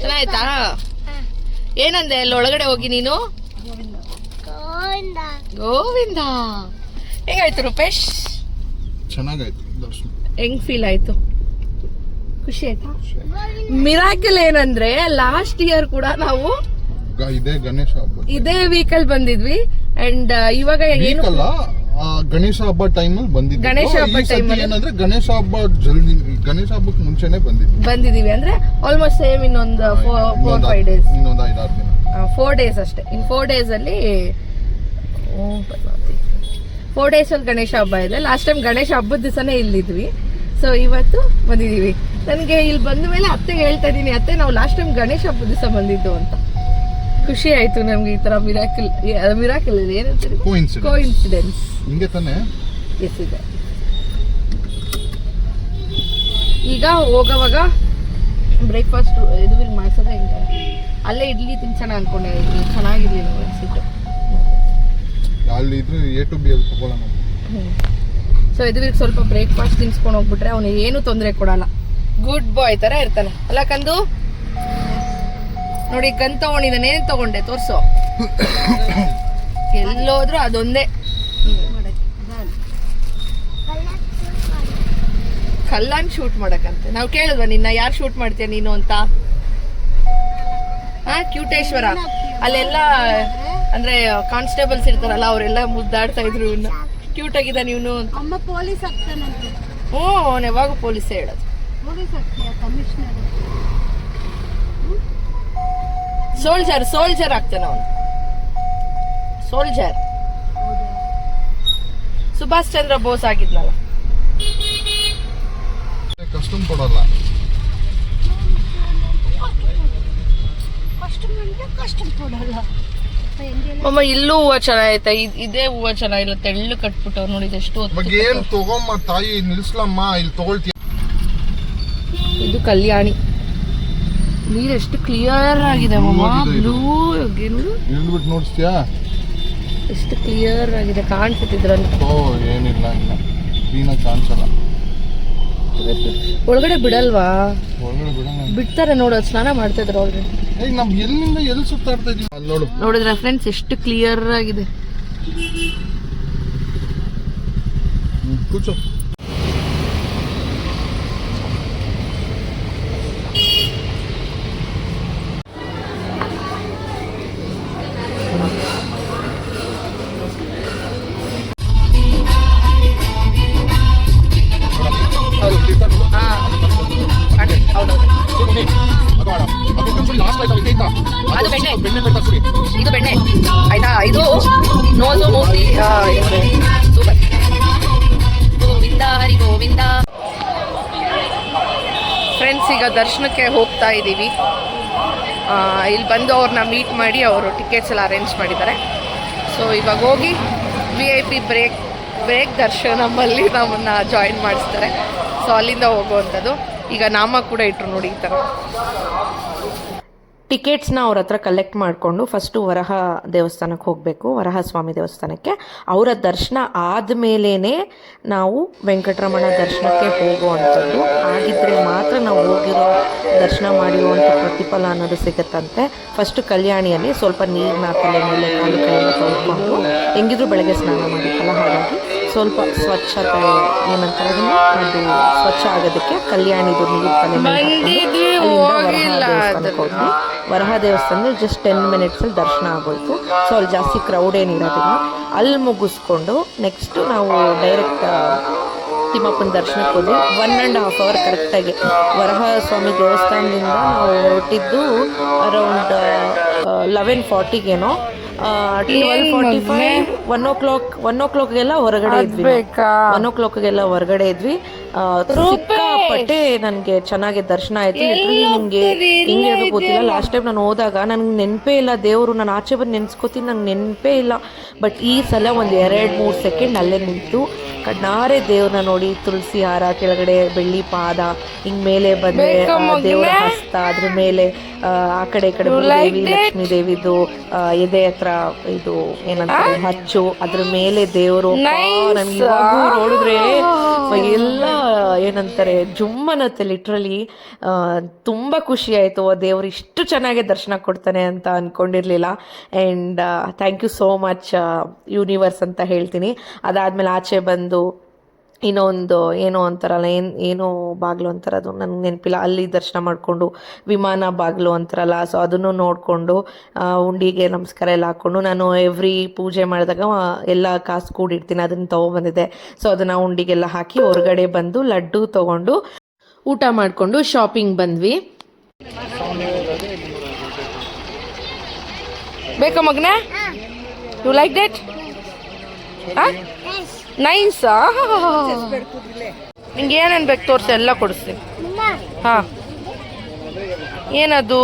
ಚೆನ್ನಾಯ್ತಾ ಏನಂದೆ ಅಲ್ಲಿ ಒಳಗಡೆ ಹೋಗಿ ನೀನು? ಗೋವಿಂದ. ಹೆಂಗಾಯ್ತು ರೂಪೇಶ್? ಚೆನ್ನಾಗಾಯ್ತು ಹೆಂಗ್ ಫೀಲ್ ಆಯ್ತು? ಖುಷಿ ಆಯ್ತಾ? ಮಿರಾಕಲ್ ಏನಂದ್ರೆ ಲಾಸ್ಟ್ ಇಯರ್ ಕೂಡ ನಾವು ಇದೇ ಗಣೇಶ ಹಬ್ಬ ಇದೇ ವೀಕಲ್ ಬಂದಿದ್ವಿ. ಅಂಡ್ ಇವಾಗ ಏನು ಅಲ್ಲ ಗಣೇಶ ಹಬ್ಬ ಟೈಮ್ ಅಲ್ಲಿ ಬಂದಿದ್ವಿ. ಗಣೇಶ ಹಬ್ಬ ಟೈಮ್? ಏನಂದ್ರೆ ಗಣೇಶ ಹಬ್ಬ ಜಲ್ದಿ ಗಣೇಶ ಹಬ್ಬಕ್ಕೆ ಮುಂಚೆನೆ ಬಂದಿದ್ವಿ. ಬಂದಿದೀವಿ ಅಂದ್ರೆ ಆಲ್ಮೋಸ್ಟ್ ಸೇಮ್ ಇನ್ನೊಂದು ಫೋರ್ ಫೈವ್ ಡೇಸ್ ಇನ್ನೊಂದು ಐದಾರು ದಿನ. ಫೋರ್ ಡೇಸ್ ಅಷ್ಟೇ. ಇನ್ ಫೋರ್ ಡೇಸ್ ಅಲ್ಲಿ ಫೋರ್ ಡೇಸ್ ಅಲ್ಲಿ ಗಣೇಶ ಹಬ್ಬ ಇದೆ. ಲಾಸ್ಟ್ ಟೈಮ್ ಗಣೇಶ ಹಬ್ಬದ ದಿವಸನೇ ಇಲ್ಲಿದ್ವಿ. ಸೊ ಇವತ್ತು ಬಂದಿದೀವಿ ನನಗೆ ಇಲ್ಲಿ ಬಂದ ಮೇಲೆ ಅತ್ತೆಗೆ ಹೇಳ್ತಾ ಇದ್ದೀನಿ. ಅತ್ತೆ ನಾವು ಲಾಸ್ಟ್ ಟೈಮ್ ಗಣೇಶ ಹಬ್ಬದ ದಿವಸ ಬಂದಿದ್ದು ಅಂತ. ಖುಷಿ ಆಯ್ತು ನಮ್ಗೆ ಈ ತರ ಮಿರಾಕಲ್ ಮಿರಾಕಲ್ ಏನಂತೀರಿ ಕೋಇನ್ಸಿಡೆನ್ಸ್ ಇನ್ಸಿಡೆನ್ಸ್ ಹಿಂಗೆ ತಾನೆ? ಎಸ್ ಇದೆ. ಈಗ ಹೋಗೋವಾಗ ಬ್ರೇಕ್ಫಾಸ್ಟ್ ಇದು ಮಾಡ್ಸೋದೇ ಹಿಂಗೆ. ಅಲ್ಲೇ ಇಡ್ಲಿ ತಿನ್ಸೋಣ ಅನ್ಕೊಂಡೆ ಇಡ್ಲಿ ಚೆನ್ನಾಗಿರ್ಲಿಲ್ಲ ಅನ್ಸಿಟ್ಟು ಅಲ್ಲಿ ಇದ್ರೆ ಎ ಟು ಬಿ ಅಲ್ಲಿ ತಗೊಳ್ಳೋಣ. ಸೊ ಇದು ಸ್ವಲ್ಪ ಬ್ರೇಕ್ಫಾಸ್ಟ್ ತಿನ್ಸ್ಕೊಂಡು ಹೋಗ್ಬಿಟ್ರೆ ಅವನು ಏನು ತೊಂದರೆ ಕೊಡಲ್ಲ. ಗುಡ್ ಬಾಯ್ ತರ ಇರ್ತಾನೆ. ಅಲ್ಲ ಕಂದು? ನೋಡಿ ಗನ್ ತಗೊಂಡಿದ್ದಾನೆ ಏನ್ ತಗೊಂಡೆ? ತೋರ್ಸು. ಎಲ್ಲೋದ್ರು ಅದೊಂದೇ. ಕಲ್ಲನ್ ಶೂಟ್ ಮಾಡಕಂತೆ ನಾವು ಕೇಳಿದ್ವ ನಿನ್ನ ಯಾರು ಶೂಟ್ ಮಾಡ್ತೀಯ ನೀನು ಅಂತ? ಹಾ ಕ್ಯೂಟೇಶ್ವರ. ಅಲ್ಲೆಲ್ಲ ಅಂದ್ರೆ ಕಾನ್ಸ್ಟೇಬಲ್ಸ್ ಇರ್ತಾರಲ್ಲ ಅವರೆಲ್ಲ ಮುದ್ದಾಡ್ತಾ ಇದ್ರು ಇವನ್ನ ಕ್ಯೂಟ್ ಆಗಿದ್ದಾನೆ ಇವನು ಅಂತ. ಅಮ್ಮ ಪೊಲೀಸ್ ಆಗ್ತಾನಂತೆ. ಹ್ಞೂ ಅವನು ಯಾವಾಗ ಪೊಲೀಸೇ ಹೇಳೋದು. ಪೊಲೀಸ್ ಆಗ್ತೀಯ? ಕಮಿಷನರ್ ಸೋಲ್ಜರ್ ಸೋಲ್ಜರ್ ಆಗ್ತಾನೆ ಅವನು. ಸೋಲ್ಜರ್ ಸುಭಾಷ್ ಚಂದ್ರ ಬೋಸ್ ಆಗಿದ್ನಲ್ಲ. ಕಸ್ಟಮ್ ಕೊಡಲ್ಲ. ಮಮ್ಮ ಇಲ್ಲೂ ಹೂವು ಚೆನ್ನಾಗೈತೆ. ಇದ್- ಹೂವು ಚೆನ್ನಾಗಿಲ್ಲ ತೆಳ್ಳು ಕಟ್ಬಿಟ್ಟು ನೋಡಿ ಎಷ್ಟು ಇವಾಗ ಏನ್ ತಗೊಂಬ ತಾಯಿ? ನಿಲ್ಸ್ಲಮ್ಮ ಇಲ್ಲಿ ತಗೊಳ್ತೀಯ? ಇದು ಕಲ್ಯಾಣಿ. ನೀರು ಎಷ್ಟು ಕ್ಲಿಯರ್ ಆಗಿದೆ. ಬ್ಲೂ ಇಳ್ಬಿಟ್ಟು ನೋಡಿಸ್ತೀಯಾ? ಎಷ್ಟು ಕ್ಲಿಯರ್ ಆಗಿದೆ ಕಾಣಿಸುತ್ತಿದ್ರಲ್ಲಿ. ಓ ಏನಿಲ್ಲ ಇಲ್ಲ. ಕ್ಲೀನಾಗಿ ಕಾಣಿಸಲ್ಲ. ಒಳಗಡೆ ಬಿಡಲ್ವಾ? ಒಳಗಡೆ ಬಿಡೋಣ ಬಿಡ್ತಾರೆ ನೋಡು ಸ್ನಾನ ಮಾಡ್ತಾ ಇದ್ರು ಆಲ್ರೆಡಿ ಏಯ್ ನಾವ್ ಎಲ್ಲಿಂದ ಎಲ್ಲಿ ಸುತ್ತಾಡ್ತಾ ಇದೀವಿ? ಅಲ್ಲಿ ನೋಡು. ನೋಡಿದ್ರೆ ಫ್ರೆಂಡ್ಸ್ ಎಷ್ಟು ಕ್ಲಿಯರ್ ಆಗಿದೆ. ಕೂಚು ಇದು ಬೆಣ್ಣೆ ಆಯ್ತಾ ಇದು ಸೂಪರ್ ಗೋವಿಂದ ಹರಿ ಗೋವಿಂದ ಫ್ರೆಂಡ್ಸ್ ಈಗ ದರ್ಶನಕ್ಕೆ ಹೋಗ್ತಾ ಇದ್ದೀವಿ ಇಲ್ಲಿ ಬಂದು ಅವ್ರನ್ನ ಮೀಟ್ ಮಾಡಿ ಅವರು ಟಿಕೆಟ್ಸ್ ಎಲ್ಲ ಅರೇಂಜ್ ಮಾಡಿದ್ದಾರೆ. ಸೊ ಸೊ ಇವಾಗ ಹೋಗಿ V I P break break ದರ್ಶನಮಲ್ಲಿ ನಮ್ಮನ್ನು ಜಾಯಿನ್ ಮಾಡಿಸ್ತಾರೆ. ಸೊ ಅಲ್ಲಿಂದ ಹೋಗುವಂಥದ್ದು. ಈಗ ನಾಮ ಕೂಡ ಇಟ್ರು ನೋಡಿ ಈ ಥರ ಟಿಕೆಟ್ಸ್ನ ಅವ್ರ ಹತ್ರ ಕಲೆಕ್ಟ್ ಮಾಡಿಕೊಂಡು ಫಸ್ಟು ವರಹ ದೇವಸ್ಥಾನಕ್ಕೆ ಹೋಗಬೇಕು ವರಹ ಸ್ವಾಮಿ ದೇವಸ್ಥಾನಕ್ಕೆ. ಅವರ ದರ್ಶನ ಆದಮೇಲೇ ನಾವು ವೆಂಕಟರಮಣ ದರ್ಶನಕ್ಕೆ ಹೋಗುವಂಥದ್ದು. ಆಗಿದ್ದರೆ ಮಾತ್ರ ನಾವು ಹೋಗಿರೋ ದರ್ಶನ ಮಾಡಿರುವಂಥ ಪ್ರತಿಫಲ ಅನ್ನೋದು ಸಿಗುತ್ತಂತೆ. ಫಸ್ಟು ಕಲ್ಯಾಣಿಯಲ್ಲಿ ಸ್ವಲ್ಪ ನೀರಿನ ತಲೆ ಮೇಲೆ ಕಾಲು ಕೈಯನ್ನು ತೊಳ್ಕೊಂಡು, ಹೆಂಗಿದ್ರು ಬೆಳಗ್ಗೆ ಸ್ನಾನ ಮಾಡಿದ್ದಲ್ಲ, ಹಾಗಾಗಿ ಸ್ವಲ್ಪ ಸ್ವಚ್ಛತೆ ಏನಂತಾರೆ ಅದನ್ನು? ಅದು ಸ್ವಚ್ಛ ಆಗೋದಕ್ಕೆ ಕಲ್ಯಾಣಿದು ನೀರು ತಲೆ ಮೇಲೆ ವರಹ ದೇವಸ್ಥಾನಕ್ಕೆ ಹೋದ್ವಿ. ವರಹ ದೇವಸ್ಥಾನದಲ್ಲಿ ಜಸ್ಟ್ ಟೆನ್ ಮಿನಿಟ್ಸಲ್ಲಿ ದರ್ಶನ ಆಗೋಯ್ತು. ಸೊ ಅಲ್ಲಿ ಜಾಸ್ತಿ ಕ್ರೌಡ್ ಏನಿರೋದಿಲ್ಲ ಅಲ್ಲಿ ಮುಗಿಸ್ಕೊಂಡು ನೆಕ್ಸ್ಟ್ ನಾವು ಡೈರೆಕ್ಟ್ ತಿಮ್ಮಪ್ಪನ ದರ್ಶನಕ್ಕೆ ಹೋದ್ವಿ. ಒನ್ ಆ್ಯಂಡ್ ಹಾಫ್ ಅವರ್ ಕರೆಕ್ಟಾಗಿ ವರಹ ಸ್ವಾಮಿ ದೇವಸ್ಥಾನದಿಂದ ನಾವು ಹೊರಟಿದ್ದು around eleven ಫಾರ್ಟಿಗೇನೋ twelve forty five one o'clock one ಓ ಕ್ಲಾಕ್ಗೆಲ್ಲ ಹೊರಗಡೆ ಇದ್ವಿ ಒನ್ ಓ ಕ್ಲಾಕ್ಗೆಲ್ಲ ಹೊರಗಡೆ ಇದ್ವಿ. ಸಿಕ್ಕಾಪಟ್ಟೆ ನನಗೆ ಚೆನ್ನಾಗಿ ದರ್ಶನ ಆಯ್ತು. ಲಿಟ್ರಲಿ ನಿಮಗೆ ಹಿಂಗೆ ಗೊತ್ತಿಲ್ಲ. ಲಾಸ್ಟ್ ಟೈಮ್ ನಾನು ಹೋದಾಗ ನನಗೆ ನೆನಪೇ ಇಲ್ಲ. ದೇವರು ನಾನು ಆಚೆ ಬಂದು ನೆನ್ಸ್ಕೊತೀನಿ ನಂಗೆ ನೆನಪೇ ಇಲ್ಲ. ಬಟ್ ಈ ಸಲ ಒಂದು ಎರಡು ಮೂರು ಸೆಕೆಂಡ್ ಅಲ್ಲೇ ನಿಂತು ಕಣ್ಣಾರೆ ದೇವ್ರನ್ನ ನೋಡಿ ತುಳಸಿ ಹಾರ ಕೆಳಗಡೆ ಬೆಳ್ಳಿ ಪಾದ ಹಿಂಗ್ ಮೇಲೆ ಬಂದ್ರೆ ದೇವರ ಹಸ್ತ ಅದ್ರ ಮೇಲೆ ಆ, ಆ ಕಡೆ ಈ ಕಡೆ ದೇವಿ ಲಕ್ಷ್ಮೀ ದೇವಿದು ಎದೆ ಹತ್ರ ಇದು ಏನಂತಾರೆ ಹಚ್ಚು ಅದ್ರ ಮೇಲೆ ದೇವರು ನನ್ಗೆ ನೋಡಿದ್ರೆ ಎಲ್ಲ ಏನಂತಾರೆ ಜುಮ್ಮನತ್ತೆ ಲಿಟ್ರಲಿ ತುಂಬ ಖುಷಿ ಆಯಿತು. ದೇವರು ಇಷ್ಟು ಚೆನ್ನಾಗಿ ದರ್ಶನ ಕೊಡ್ತಾನೆ ಅಂತ ಅಂದ್ಕೊಂಡಿರಲಿಲ್ಲ and thank you so much universe ಅಂತ ಹೇಳ್ತೀನಿ. ಅದಾದಮೇಲೆ ಆಚೆ ಬಂದು ಇನ್ನೂ ಒಂದು ಏನೋ ಅಂತಾರಲ್ಲ ಏನು, ಏನೋ ಬಾಗಿಲು ಅಂತಾರೆ ಅದು ನನಗೆ ನೆನಪಿಲ್ಲ. ಅಲ್ಲಿ ದರ್ಶನ ಮಾಡಿಕೊಂಡು ವಿಮಾನ ಬಾಗಿಲು ಅಂತಾರಲ್ಲ ಸೊ ಅದನ್ನು ನೋಡಿಕೊಂಡು ಉಂಡಿಗೆ ನಮಸ್ಕಾರ ಎಲ್ಲ ಹಾಕ್ಕೊಂಡು ನಾನು ಎವ್ರಿ ಪೂಜೆ ಮಾಡಿದಾಗ ಎಲ್ಲ ಕಾಸು ಕೂಡಿಡ್ತೀನಿ, ಅದನ್ನು ತೊಗೊಬಂದಿದ್ದೆ. ಸೊ ಅದನ್ನು ಉಂಡಿಗೆಲ್ಲ ಹಾಕಿ ಹೊರಗಡೆ ಬಂದು ಲಡ್ಡು ತೊಗೊಂಡು ಊಟ ಮಾಡಿಕೊಂಡು ಶಾಪಿಂಗ್ ಬಂದ್ವಿ. ಬೇಕಾ ಮಗನೇ? ಯು ಲೈಕ್ ದಟ್ ನೈಸಾ ನಿಂಗೆ ಏನೇನು ಬೇಕು ತೋರಿಸಿ, ಎಲ್ಲ ಕೊಡಿಸ್ತೀನಿ ಹಾಂ. ಏನದು?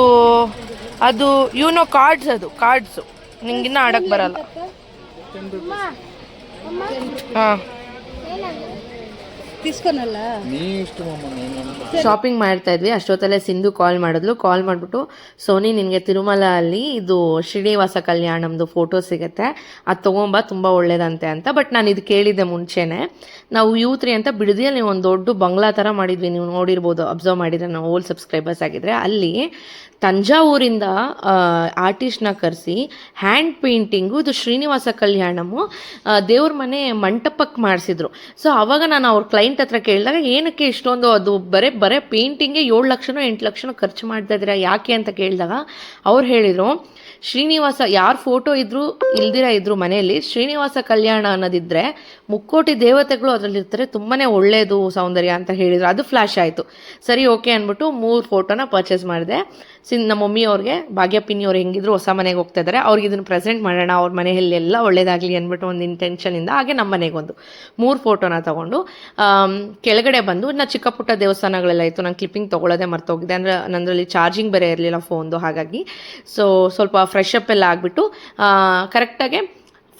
ಅದು ಯೂನೋ ಕಾರ್ಡ್ಸ್ ಅದು ಕಾರ್ಡ್ಸು ಇನ್ನೂ ಆಡಕ್ಕೆ ಬರಲ್ಲ. ಹಾಂ. ಶಾಪಿಂಗ್ ಮಾಡ್ತಾ ಇದ್ವಿ ಅಷ್ಟೊತ್ತಲ್ಲೇ ಸಿಂಧು ಕಾಲ್ ಮಾಡಿದ್ಲು ಕಾಲ್ ಮಾಡಿಬಿಟ್ಟು ಸೋನಿ ನಿನಗೆ ತಿರುಮಲ ಅಲ್ಲಿ ಇದು ಶ್ರೀನಿವಾಸ ಕಲ್ಯಾಣಮ್ದು ಫೋಟೋ ಸಿಗುತ್ತೆ ಅದು ತೊಗೊಂಬ ತುಂಬ ಒಳ್ಳೇದಂತೆ ಅಂತ. ಬಟ್ ನಾನು ಇದು ಕೇಳಿದ್ದೆ ಮುಂಚೆನೇ. ನಾವು ಯೂತ್ರಿ ಅಂತ ಅಂತ ನೀವು ಒಂದು ದೊಡ್ಡ ಬಂಗ್ಲಾ ಥರ ಮಾಡಿದ್ವಿ ನೀವು ನೋಡಿರ್ಬೋದು ಅಬ್ಸರ್ವ್ ಮಾಡಿದ್ರೆ ನಾವು ಓಲ್ಡ್ ಸಬ್ಸ್ಕ್ರೈಬರ್ಸ್ ಆಗಿದ್ರೆ ಅಲ್ಲಿ ತಂಜಾವೂರಿಂದ ಆರ್ಟಿಸ್ಟ್ನ ಕರೆಸಿ ಹ್ಯಾಂಡ್ ಪೇಂಟಿಂಗು ಇದು ಶ್ರೀನಿವಾಸ ಕಲ್ಯಾಣಮು ದೇವ್ರ ಮನೆ ಮಂಟಪಕ್ಕೆ ಮಾಡಿಸಿದ್ರು. ಸೊ ಅವಾಗ ನಾನು ಅವ್ರ ಕ್ಲೈಂಟ್ ಹತ್ರ ಕೇಳಿದಾಗ, ಏನಕ್ಕೆ ಇಷ್ಟೊಂದು ಅದು ಬರೇ ಬರೇ ಪೇಂಟಿಂಗ್ಗೆ ಏಳು ಲಕ್ಷನೋ, ಎಂಟು ಲಕ್ಷನೋ ಖರ್ಚು ಮಾಡ್ತಾ ಇದ್ದೀರಾ, ಯಾಕೆ? ಅಂತ ಕೇಳಿದಾಗ, ಅವ್ರು ಹೇಳಿದರು, ಶ್ರೀನಿವಾಸ, ಯಾರು ಫೋಟೋ ಇದ್ರು ಇಲ್ದಿರ ಇದ್ರು ಮನೆಯಲ್ಲಿ, ಶ್ರೀನಿವಾಸ ಕಲ್ಯಾಣ ಅನ್ನೋದಿದ್ರೆ ಮುಕ್ಕೋಟಿ ದೇವತೆಗಳು ಅದರಲ್ಲಿರ್ತಾರೆ ತುಂಬಾ ಒಳ್ಳೆಯದು ಸೌಂದರ್ಯ ಅಂತ ಹೇಳಿದರು. ಅದು ಫ್ಲ್ಯಾಶ್ ಆಯಿತು. ಸರಿ, ಓಕೆ ಅಂದ್ಬಿಟ್ಟು ಮೂರು ಫೋಟೋನ ಪರ್ಚೇಸ್ ಮಾಡಿದೆ. ಸಿನ್ ನಮ್ಮ ಮಮ್ಮಿ ಅವ್ರಿಗೆ ಭಾಗ್ಯಪಿನಿ ಅವ್ರು ಹೆಂಗಿದ್ರು ಹೊಸ ಮನೆಗೆ ಹೋಗ್ತಾ ಇದ್ದಾರೆ ಅವ್ರಿಗೆ ಇದನ್ನು ಪ್ರೆಸೆಂಟ್ ಮಾಡೋಣ, ಅವ್ರ ಮನೆಯಲ್ಲೆಲ್ಲ ಒಳ್ಳೇದಾಗಲಿ ಅಂದ್ಬಿಟ್ಟು ಒಂದು ಇಂಟೆನ್ಷನಿಂದ ಹಾಗೆ ನಮ್ಮ ಮನೆಗೊಂದು ಮೂರು ಫೋಟೋನ ತಗೊಂಡು ಕೆಳಗಡೆ ಬಂದು ನಾ ಚಿಕ್ಕ ಪುಟ್ಟ ದೇವಸ್ಥಾನಗಳೆಲ್ಲ ಇತ್ತು. ನಾನು ಕ್ಲಿಪ್ಪಿಂಗ್ ತೊಗೊಳ್ಳೋದೇ ಮರ್ತೋಗಿದೆ. ಅಂದರೆ ನನ್ನದ್ರಲ್ಲಿ ಚಾರ್ಜಿಂಗ್ ಬೇರೆ ಇರಲಿಲ್ಲ ಫೋನ್ದು ಹಾಗಾಗಿ. ಸೊ ಸ್ವಲ್ಪ ಫ್ರೆಶ್ ಅಪ್ ಎಲ್ಲ ಆಗಿಬಿಟ್ಟು ಕರೆಕ್ಟಾಗಿ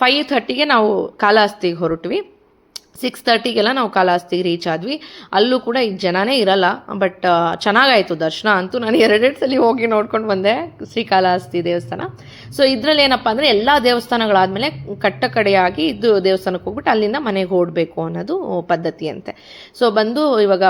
ಫೈವ್ ಥರ್ಟಿಗೆ ನಾವು ಕಾಲಹಸ್ತಿಗೆ ಹೊರಟ್ವಿ. ಸಿಕ್ಸ್ ತರ್ಟಿಗೆಲ್ಲ ನಾವು ಕಾಲಹಸ್ತಿಗೆ ರೀಚ್ ಆದ್ವಿ. ಅಲ್ಲೂ ಕೂಡ ಈಗ ಜನನೇ ಇರಲ್ಲ ಬಟ್ ಚೆನ್ನಾಗಾಯಿತು ದರ್ಶನ ಅಂತೂ ನಾನು ಎರಡೆರಡು ಸಲ ಹೋಗಿ ನೋಡ್ಕೊಂಡು ಬಂದೆ ಶ್ರೀಕಾಲಹಸ್ತಿ ದೇವಸ್ಥಾನ. ಸೊ ಇದರಲ್ಲಿ ಏನಪ್ಪ ಅಂದರೆ ಎಲ್ಲ ದೇವಸ್ಥಾನಗಳಾದಮೇಲೆ ಕಟ್ಟ ಕಡೆಯಾಗಿ ಇದು ದೇವಸ್ಥಾನಕ್ಕೆ ಹೋಗ್ಬಿಟ್ಟು ಅಲ್ಲಿಂದ ಮನೆಗೆ ಓಡಬೇಕು ಅನ್ನೋದು ಪದ್ಧತಿ ಅಂತೆ ಸೊ ಬಂದು ಇವಾಗ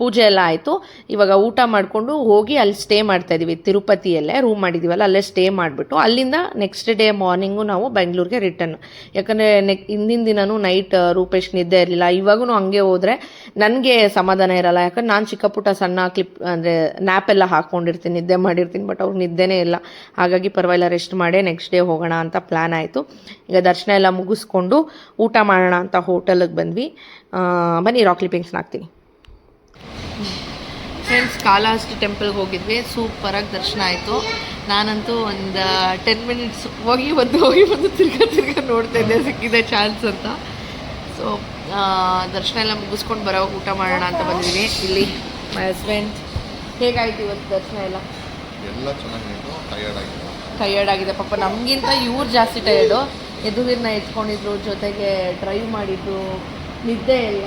ಪೂಜೆ ಎಲ್ಲ ಆಯಿತು. ಇವಾಗ ಊಟ ಮಾಡಿಕೊಂಡು ಹೋಗಿ ಅಲ್ಲಿ ಸ್ಟೇ ಮಾಡ್ತಾ ಇದೀವಿ. ತಿರುಪತಿಯಲ್ಲೇ ರೂಮ್ ಮಾಡಿದ್ದೀವಲ್ಲ ಅಲ್ಲೇ ಸ್ಟೇ ಮಾಡಿಬಿಟ್ಟು ಅಲ್ಲಿಂದ ನೆಕ್ಸ್ಟ್ ಡೇ ಮಾರ್ನಿಂಗು ನಾವು ಬೆಂಗಳೂರಿಗೆ ರಿಟರ್ನ್ ಯಾಕಂದರೆ ನೆಕ್, ಹಿಂದಿನ ದಿನವೂ ನೈಟ್ ರೂಪೇಶ್ ನಿದ್ದೆ ಇರಲಿಲ್ಲ. ಇವಾಗೂ ಹಂಗೆ ಹೋದರೆ ನನಗೆ ಸಮಾಧಾನ ಇರಲ್ಲ. ಯಾಕಂದ್ರೆ ನಾನು ಚಿಕ್ಕ ಪುಟ್ಟ ಸಣ್ಣ ಕ್ಲಿಪ್ ಅಂದರೆ ನ್ಯಾಪ್ ಎಲ್ಲ ಹಾಕ್ಕೊಂಡಿರ್ತೀನಿ ನಿದ್ದೆ ಮಾಡಿರ್ತೀನಿ ಬಟ್ ಅವ್ರು ನಿದ್ದೆನೇ ಇಲ್ಲ. ಹಾಗಾಗಿ ಪರವಾಗಿಲ್ಲ ರೆಸ್ಟ್ ಮಾಡಿ ನೆಕ್ಸ್ಟ್ ಡೇ ಹೋಗೋಣ ಅಂತ ಪ್ಲ್ಯಾನ್ ಆಯಿತು. ಈಗ ದರ್ಶನ ಎಲ್ಲ ಮುಗಿಸ್ಕೊಂಡು ಊಟ ಮಾಡೋಣ ಅಂತ ಹೋಟೆಲಿಗೆ ಬಂದ್ವಿ. ಬನ್ನಿ ರಾಕ್ ಕ್ಲಿಪ್ಪಿಂಗ್ಸ್ನ ಹಾಕ್ತೀನಿ. ಫ್ರೆಂಡ್ಸ್ ಕಾಳಹಸ್ತಿ ಟೆಂಪಲ್ಗೆ ಹೋಗಿದ್ವಿ. ಸೂಪರಾಗಿ ದರ್ಶನ ಆಯಿತು. ನಾನಂತೂ ಒಂದು ಟೆನ್ ಮಿನಿಟ್ಸ್ ಹೋಗಿ ಬಂದು ಹೋಗಿ ಬಂದು ತಿರ್ಗಾ ತಿರ್ಗಾ ನೋಡ್ತಾ ಇದ್ದೆ. ಸಿಕ್ಕಿದೆ ಚಾನ್ಸ್ ಅಂತ. ಸೊ ದರ್ಶನ ಎಲ್ಲ ಮುಗಿಸ್ಕೊಂಡು ಬರೋ ಊಟ ಮಾಡೋಣ ಅಂತ ಬಂದಿದ್ದೀನಿ. ಇಲ್ಲಿ ಮೈ ಹಸ್ಬೆಂಡ್ ಹೇಗಾಯ್ತು ಇವತ್ತು ದರ್ಶನ ಎಲ್ಲ? ಎಲ್ಲ ಚೆನ್ನಾಗಿತ್ತು ಟಯರ್ಡ್ ಆಗಿತ್ತು ಟಯರ್ಡ್ ಆಗಿದೆ. ಪಾಪ ನಮಗಿಂತ ಇವ್ರು ಜಾಸ್ತಿ ಟಯರ್ಡು ಎದುರಿನ ಎತ್ಕೊಂಡಿದ್ರು ಜೊತೆಗೆ ಡ್ರೈವ್ ಮಾಡಿದ್ದು ನಿದ್ದೆ ಇಲ್ಲ.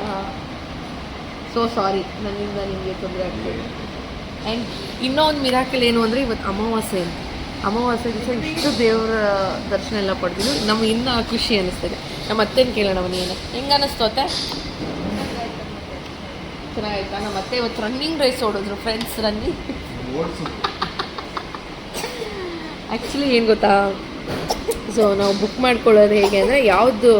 ಸೊ ಸಾರಿ ನನ್ನಿಂದ ನಿಮಗೆ ತೊಂದರೆ ಆಗ್ತಿದೆ. ಆ್ಯಂಡ್ ಇನ್ನೂ ಒಂದು ಮಿರಾಕಲ್ ಏನು ಅಂದರೆ ಇವತ್ತು ಅಮಾವಾಸ್ಯೆ ಅಂತ. ಅಮಾವಾಸ್ಯೆ ದಿವಸ ಇಷ್ಟು ದೇವರ ದರ್ಶನ ಎಲ್ಲ ಪಡೆದಿದ್ದು, ನಮ್ಗೆ ಇನ್ನೂ ಖುಷಿ ಅನ್ನಿಸ್ತದೆ ನಮ್ಮ ಅತ್ತೆನ ಕೇಳೋಣ ಏನು. ಹೆಂಗೆ ಅನ್ನಿಸ್ತು ಚೆನ್ನಾಗಾಯ್ತಾ? ನಮ್ಮ ಅತ್ತೆ ಇವತ್ತು ರನ್ನಿಂಗ್ ರೇಸ್ ಓಡಿದ್ರು ಫ್ರೆಂಡ್ಸ್ ರನ್ನಿಂಗ್ ಆ್ಯಕ್ಚುಲಿ ಏನು ಗೊತ್ತಾ? ಸೊ ನಾವು ಬುಕ್ ಮಾಡ್ಕೊಳ್ಳೋದು ಹೇಗೆ ಅಂದರೆ, ಯಾವುದು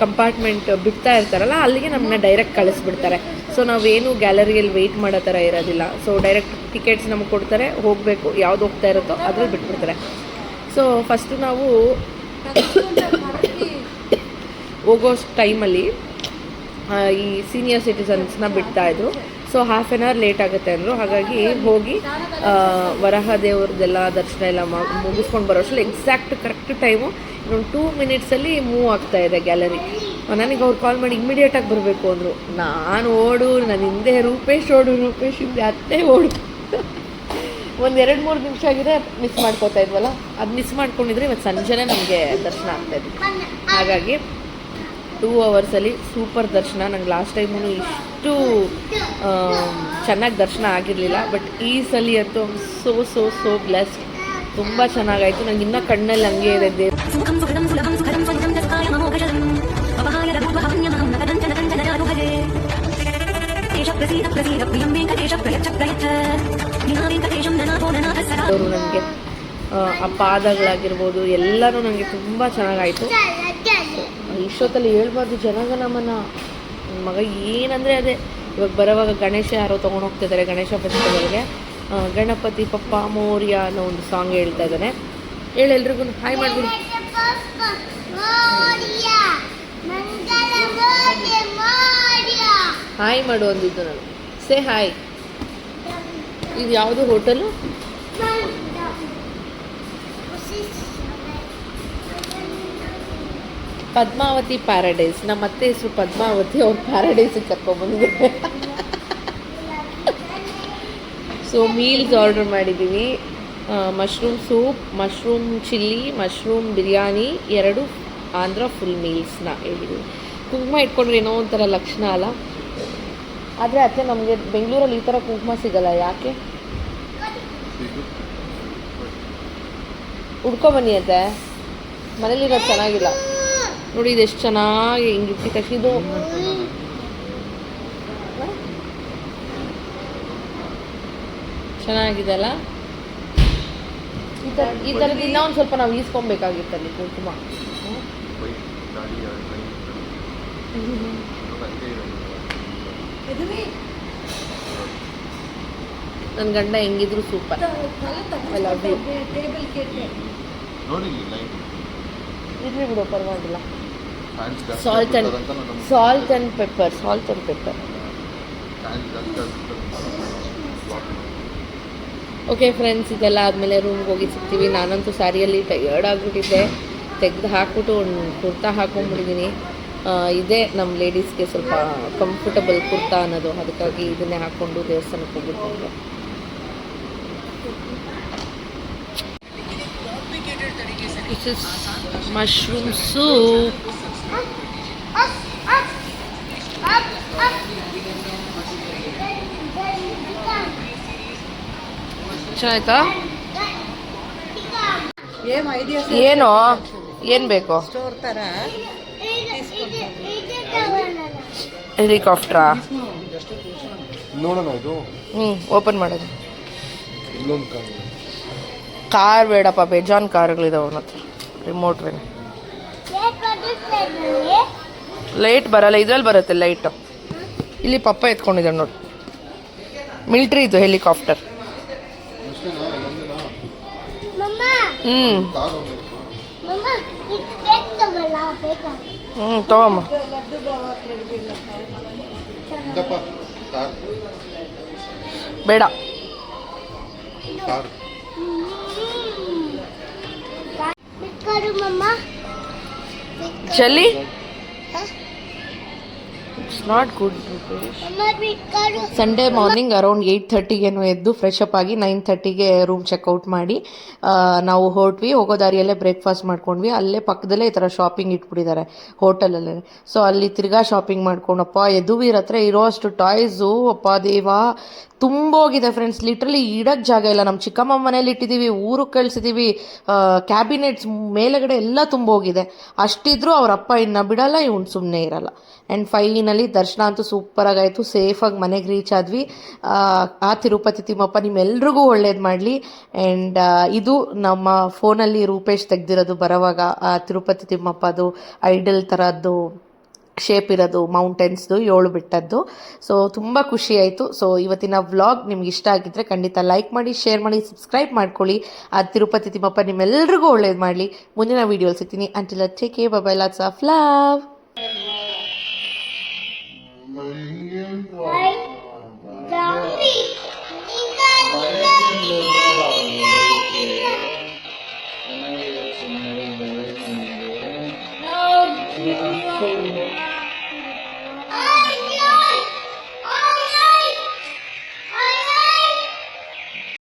ಕಂಪಾರ್ಟ್ಮೆಂಟ್ ಬಿಡ್ತಾ ಇರ್ತಾರಲ್ಲ, ಅಲ್ಲಿಗೆ ನಮ್ಮನ್ನ ಡೈರೆಕ್ಟ್ ಕಳಿಸ್ಬಿಡ್ತಾರೆ. ಸೊ ನಾವೇನು ಗ್ಯಾಲರಿಯಲ್ಲಿ ವೆಯ್ಟ್ ಮಾಡೋ ಥರ ಇರೋದಿಲ್ಲ. ಸೊ ಡೈರೆಕ್ಟ್ ಟಿಕೆಟ್ಸ್ ನಮಗೆ ಕೊಡ್ತಾರೆ, ಹೋಗಬೇಕು, ಯಾವ್ದು ಹೋಗ್ತಾ ಇರುತ್ತೋ ಅದ್ರಲ್ಲಿ ಬಿಟ್ಬಿಡ್ತಾರೆ. ಸೊ ಫಸ್ಟು ನಾವು ಹೋಗೋ ಟೈಮಲ್ಲಿ ಈ ಸೀನಿಯರ್ ಸಿಟಿಸನ್ಸ್ನ ಬಿಡ್ತಾ ಇದ್ರು. So half an hour late ಆಗುತ್ತೆ ಅಂದರು. ಹಾಗಾಗಿ ಹೋಗಿ ವರಹ ದೇವ್ರದ್ದೆಲ್ಲ ದರ್ಶನ ಎಲ್ಲ ಮುಗಿಸ್ಕೊಂಡು ಬರೋ ಅಷ್ಟರಲ್ಲಿ ಎಕ್ಸಾಕ್ಟ್ ಕರೆಕ್ಟ್ ಟೈಮು ಇನ್ನೊಂದು ಟೂ ಮಿನಿಟ್ಸಲ್ಲಿ ಮೂವ್ ಆಗ್ತಾ ಇದೆ ಗ್ಯಾಲರಿ ನನಗೆ ಅವ್ರು ಕಾಲ್ ಮಾಡಿ ಇಮ್ಮಿಡಿಯೇಟಾಗಿ ಬರಬೇಕು ಅಂದರು. ನಾನು ಓಡು ನನ್ನ ಹಿಂದೆ ರೂಪೇಶ್ ಓಡು, ರೂಪೇಶ್ ಹಿಂದೆ ಅತ್ತೆ ಓಡು. ಒಂದು ಎರಡು ಮೂರು ನಿಮಿಷ ಆಗಿದೆ ಮಿಸ್ ಮಾಡ್ಕೋತಾ ಇದ್ವಲ್ಲ? ಅದು ಮಿಸ್ ಮಾಡ್ಕೊಂಡಿದ್ರೆ ಇವತ್ತು ಸಂಜೆನೇ ನಮಗೆ ದರ್ಶನ ಆಗ್ತಾ ಇತ್ತು ಹಾಗಾಗಿ ಟೂ ಅವರ್ಸಲ್ಲಿ ಸೂಪರ್ ದರ್ಶನ. ನಂಗೆ ಲಾಸ್ಟ್ ಟೈಮು ಇಷ್ಟು ಚೆನ್ನಾಗಿ ದರ್ಶನ ಆಗಿರಲಿಲ್ಲ. ಬಟ್ ಈ ಸಲ ಅಂತೂ ಸೋ ಸೋ ಸೋ ಬ್ಲೆಸ್ಡ್ ತುಂಬ ಚೆನ್ನಾಗಾಯಿತು ನಂಗೆ ಇನ್ನೂ ಕಣ್ಣಲ್ಲಿ ಹಂಗೆ ಇದೆ ಅವರು ನನಗೆ ಆ ಪಾದಗಳಾಗಿರ್ಬೋದು ಎಲ್ಲನೂ ನನಗೆ ತುಂಬ ಚೆನ್ನಾಗಾಯಿತು. ಇಷ್ಟೊತ್ತಲ್ಲಿ ಹೇಳ್ಬಾರ್ದು ಜನಗಣಮನ ನನ್ನ ಮಗ ಏನಂದರೆ ಅದೇ ಇವಾಗ ಬರೋವಾಗ ಗಣೇಶ ಯಾರೋ ತೊಗೊಂಡು ಹೋಗ್ತಿದ್ದಾರೆ ಗಣೇಶ ಫೆಸ್ಟಿವಲ್ಗೆ. ಗಣಪತಿ ಪಪ್ಪ ಮೋರ್ಯ ಅನ್ನೋ ಒಂದು ಸಾಂಗ್ ಹೇಳ್ತಾ ಇದ್ದಾನೆ. ಹೇಳಿ ಎಲ್ರಿಗೂ ಹಾಯ್ ಮಾಡ್ಬಿಡಿ. ಹಾಯ್ ಮಾಡು ಅಂದಿದ್ದು ನಾನು. ಸೇ ಹಾಯ್ ಇದು ಯಾವುದು ಹೋಟೆಲು ಪದ್ಮಾವತಿ ಪ್ಯಾರಡೈಸ್ ನಮ್ಮ ಅತ್ತೆ ಹೆಸರು ಪದ್ಮಾವತಿ, ಅವ್ರು ಪ್ಯಾರಡೈಸಿಗೆ ಕರ್ಕೊಂಡ್ಬಂದಿದ್ದಾರೆ. ಸೊ ಮೀಲ್ಸ್ ಆರ್ಡರ್ ಮಾಡಿದ್ದೀವಿ mushroom soup mushroom chilli mushroom biryani ಎರಡು ಆಂಧ್ರ ಫುಲ್ ಮೀಲ್ಸ್ನ ಹೇಳಿದ್ದೀವಿ ಕುಂಕುಮ ಇಟ್ಕೊಂಡ್ರೆ ಏನೋ ಒಂಥರ ಲಕ್ಷಣ ಅಲ್ಲ? ಆದರೆ ಅತ್ತೆ ನಮಗೆ ಬೆಂಗಳೂರಲ್ಲಿ ಈ ಥರ ಕುಂಕುಮ ಸಿಗಲ್ಲ ಯಾಕೆ? ಉಡ್ಕೊಬನ್ನಿ ಅತ್ತೆ. ಮನೇಲಿರೋದು ಚೆನ್ನಾಗಿಲ್ಲ. ನೋಡಿ ಇದು ಎಷ್ಟು ಚೆನ್ನಾಗಿ ಹಿಂಗೆ ಇಟ್ಟು ಕಸಿದು ಚೆನ್ನಾಗಿದೆ ಅಲ್ಲ? ಈ ಥರ ಈ ಥರದ್ದು ಇನ್ನೂ ಒಂದು ಸ್ವಲ್ಪ ನಾವು ಈಸ್ಕೊಬೇಕಾಗಿತ್ತಲ್ಲಿ ಕುಂಕುಮ. ನನ್ನ ಗಂಡ ಹೆಂಗಿದ್ರು ಸೂಪರ್ ಐ ಲವ್ ಯು ಇರ್ಲಿ ಬಿಡು ಪರವಾಗಿಲ್ಲ. Salt and salt and pepper salt and pepper. Okay friends ಇದೆಲ್ಲ ಆದಮೇಲೆ ರೂಮ್ಗೆ ಹೋಗಿ ಸಿಗ್ತೀವಿ. ನಾನಂತೂ ಸ್ಯಾರಿಯಲ್ಲಿ ಟಯರ್ಡ್ ಆಗಿಬಿಟ್ಟಿದ್ದೆ. ತೆಗೆದು ಹಾಕ್ಬಿಟ್ಟು ಒಂದು ಕುರ್ತಾ ಹಾಕ್ಕೊಂಡ್ಬಿಟ್ಟಿದ್ದೀನಿ ಇದೇ. ನಮ್ಮ ಲೇಡೀಸ್ಗೆ ಸ್ವಲ್ಪ ಕಂಫರ್ಟಬಲ್ ಕುರ್ತಾ ಅನ್ನೋದು. ಅದಕ್ಕಾಗಿ ಇದನ್ನೇ ಹಾಕ್ಕೊಂಡು ದೇವಸ್ಥಾನಕ್ಕೆ ದಿಸ್ ಇಸ್ ಮಶ್ರೂಮ್ ಸೂಪ್ ಚೆನ್ನಾಯ್ತಾ? ಏನು ಏನು? ಬೇಕು? ಹೆಲಿಕಾಪ್ಟ್ರಾ? ನೋಡೋಣ ಇದು. ಹ್ಞೂ ಓಪನ್ ಮಾಡೋದು. ಇಲ್ಲೊಂದು ಕಾರ್. ಕಾರ್ ಬೇಡಪ್ಪ ಬೇಜಾನ್ ಕಾರ್ಗಳಿದಾವೆ ಅವನ ಹತ್ರ. ರಿಮೋಟ್ ಲೈಟ್ ಬರಲ್ಲ ಇದ್ರಲ್ಲಿ ಬರುತ್ತೆ ಲೈಟು ಇಲ್ಲಿ ಪಪ್ಪ ಎತ್ಕೊಂಡಿದ್ದಾನೆ ನೋಡಿ. ಮಿಲ್ಟ್ರಿ ಇದು ಹೆಲಿಕಾಪ್ಟರ್ ಹ್ಞೂ ಹ್ಞೂ ತಗೊಮ್ಮ ಇದಪ್ಪ ಕಾರ್ ಬೇಡ car ಚಲ್ಲಿ it's not good Sunday morning around eight ಥರ್ಟಿಗೇನು ಎದ್ದು ಫ್ರೆಶ್ ಅಪ್ ಆಗಿ ನೈನ್ ಥರ್ಟಿಗೆ ರೂಮ್ ಚೆಕ್ಔಟ್ ಮಾಡಿ ನಾವು ಹೊರಟ್ವಿ, ಹೋಗೋ ದಾರಿಯಲ್ಲೇ ಬ್ರೇಕ್ಫಾಸ್ಟ್ ಮಾಡ್ಕೊಂಡ್ವಿ. ಅಲ್ಲೇ ಪಕ್ಕದಲ್ಲೇ ಈ ಥರ ಶಾಪಿಂಗ್ ಇಟ್ಬಿಟ್ಟಿದ್ದಾರೆ ಹೋಟೆಲಲ್ಲೇ ಸೊ ಅಲ್ಲಿ ತಿರ್ಗಾ ಶಾಪಿಂಗ್ ಮಾಡ್ಕೊಂಡಪ್ಪ, ಯದುವೀರ್ ಹತ್ರ ಇರೋ ಅಷ್ಟು ಟಾಯ್ಸು ಅಪ್ಪ ದೇವಾ ತುಂಬೋಗಿದೆ ಫ್ರೆಂಡ್ಸ್ ಲಿಟ್ರಲಿ ಇಡಕ್ಕೆ ಜಾಗ ಇಲ್ಲ. ನಮ್ಮ ಚಿಕ್ಕಮ್ಮ ಮನೇಲಿ ಇಟ್ಟಿದ್ದೀವಿ ಊರು ಕಳಿಸಿದ್ದೀವಿ ಕ್ಯಾಬಿನೆಟ್ಸ್ ಮೇಲೆಗಡೆ ಎಲ್ಲ ತುಂಬೋಗಿದೆ. ಅಷ್ಟಿದ್ರೂ ಅವ್ರ ಅಪ್ಪ ಇನ್ನು ಬಿಡಲ್ಲ, ಇವ್ನು ಸುಮ್ಮನೆ ಇರಲ್ಲ. ಆ್ಯಂಡ್ ಫೈನಲಿ ದರ್ಶನ ಅಂತೂ ಸೂಪರಾಗಿ ಆಯಿತು ಸೇಫಾಗಿ ಮನೆಗೆ ರೀಚ್ ಆದ್ವಿ. ಆ ತಿರುಪತಿ ತಿಮ್ಮಪ್ಪ ನಿಮ್ಮೆಲ್ರಿಗೂ ಒಳ್ಳೇದು ಮಾಡಲಿ. ಆ್ಯಂಡ್ ಇದು ನಮ್ಮ ಫೋನಲ್ಲಿ ರೂಪೇಶ್ ತೆಗ್ದಿರೋದು ಬರೋವಾಗ, ಆ ತಿರುಪತಿ ತಿಮ್ಮಪ್ಪದು ಐಡಲ್ ಥರದ್ದು ಶೇಪ್ ಇರೋದು ಮೌಂಟೇನ್ಸ್ದು ಏಳು ಬಿಟ್ಟದ್ದು. ಸೊ ತುಂಬ ಖುಷಿ ಆಯಿತು. ಸೊ ಇವತ್ತಿನ ವ್ಲಾಗ್ ನಿಮ್ಗೆ ಇಷ್ಟ ಆಗಿದ್ದರೆ ಖಂಡಿತ ಲೈಕ್ ಮಾಡಿ ಶೇರ್ ಮಾಡಿ ಸಬ್ಸ್ಕ್ರೈಬ್ ಮಾಡ್ಕೊಳ್ಳಿ. ಆ ತಿರುಪತಿ ತಿಮ್ಮಪ್ಪ ನಿಮ್ಮೆಲ್ರಿಗೂ ಒಳ್ಳೇದು ಮಾಡಲಿ. ಮುಂದಿನ ವೀಡಿಯೋಲಿ ಸಿಗ್ತೀನಿ until take care bye lots of love